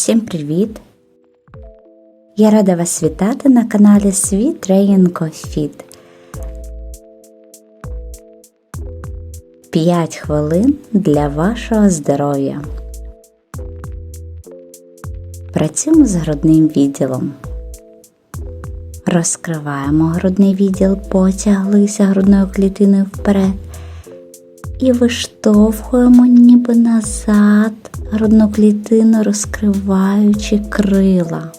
Всім привіт! Я рада вас вітати на каналі Світ Тренінг Фіт. 5 хвилин для вашого здоров'я. Працюємо з грудним відділом. Розкриваємо грудний відділ, потяглися грудною клітиною вперед і виштовхуємо ніби назад грудну клітину, розкриваючи крила.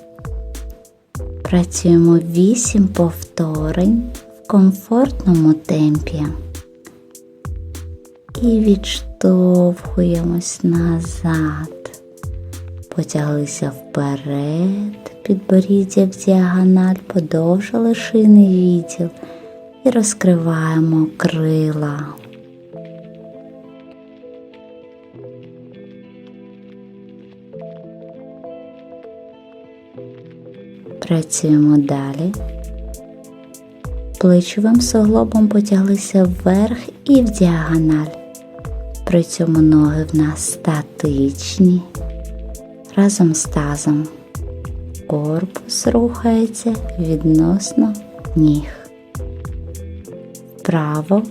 Працюємо 8 повторень в комфортному темпі. І відштовхуємось назад. Потяглися вперед, підборіддя в діагональ, подовжили шийний відділ і розкриваємо крила. Працюємо далі. Плечовим суглобом потяглися вверх і в діагональ. При цьому ноги в нас статичні, разом з тазом. Корпус рухається відносно ніг. Вправо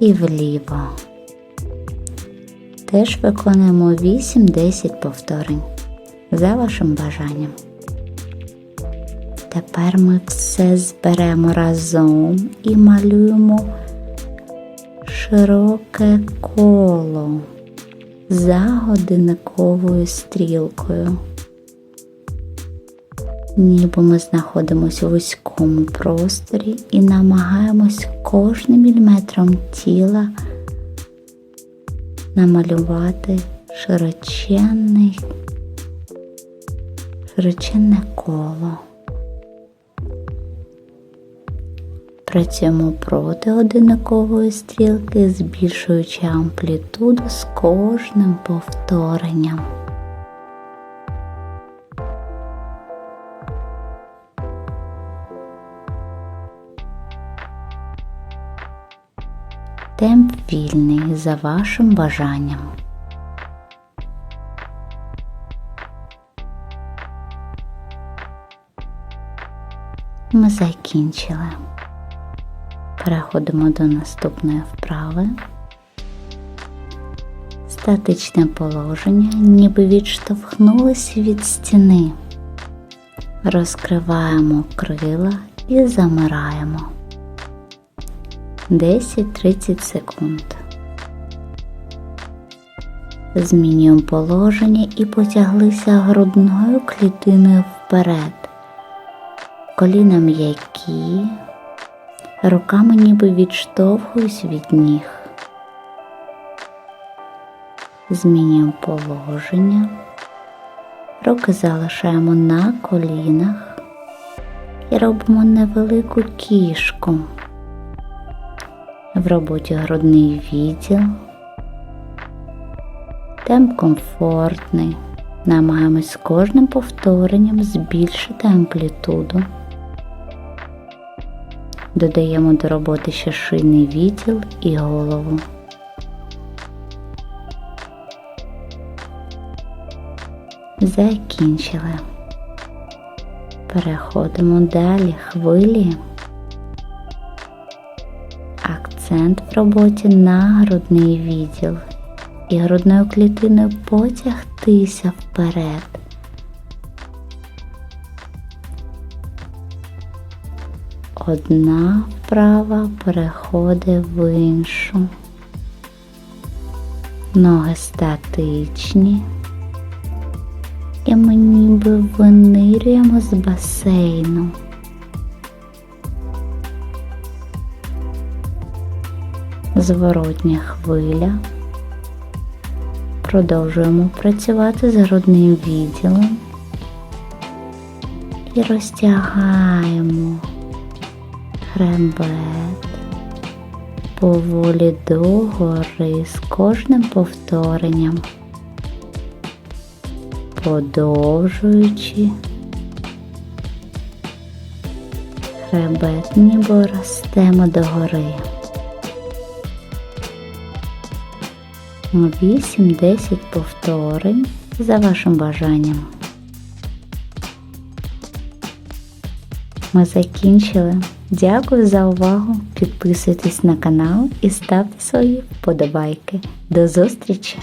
і вліво. Теж виконуємо 8-10 повторень за вашим бажанням. Тепер ми все зберемо разом і малюємо широке коло за годинниковою стрілкою. Ніби ми знаходимося у вузькому просторі і намагаємось кожним міліметром тіла намалювати широченне коло. Працюємо проти годинникової стрілки, збільшуючи амплітуду з кожним повторенням. Темп вільний за вашим бажанням. Ми закінчили. Переходимо до наступної вправи. Статичне положення, ніби відштовхнулися від стіни. Розкриваємо крила і замираємо 10-30 секунд. Змінюємо положення і потяглися грудною клітиною вперед. Коліна м'які. Руками ніби відштовхуюсь від ніг. Змінюємо положення. Руки залишаємо на колінах і робимо невелику кішку. В роботі грудний відділ. Темп комфортний. Намагаємось з кожним повторенням збільшити амплітуду. Додаємо до роботи ще шийний відділ і голову. Закінчили. Переходимо далі хвилі. Акцент в роботі на грудний відділ і грудною клітиною потягтися вперед. Одна вправа переходить в іншу. Ноги статичні. І ми ніби винирюємо з басейну. Зворотня хвиля. Продовжуємо працювати з грудним відділом і розтягаємо хребет поволі догори з кожним повторенням, подовжуючи хребет ніби ростемо догори. 8-10 повторень за вашим бажанням. Ми закінчили. Дякую за увагу. Підписуйтесь на канал і ставте свої вподобайки. До зустрічі!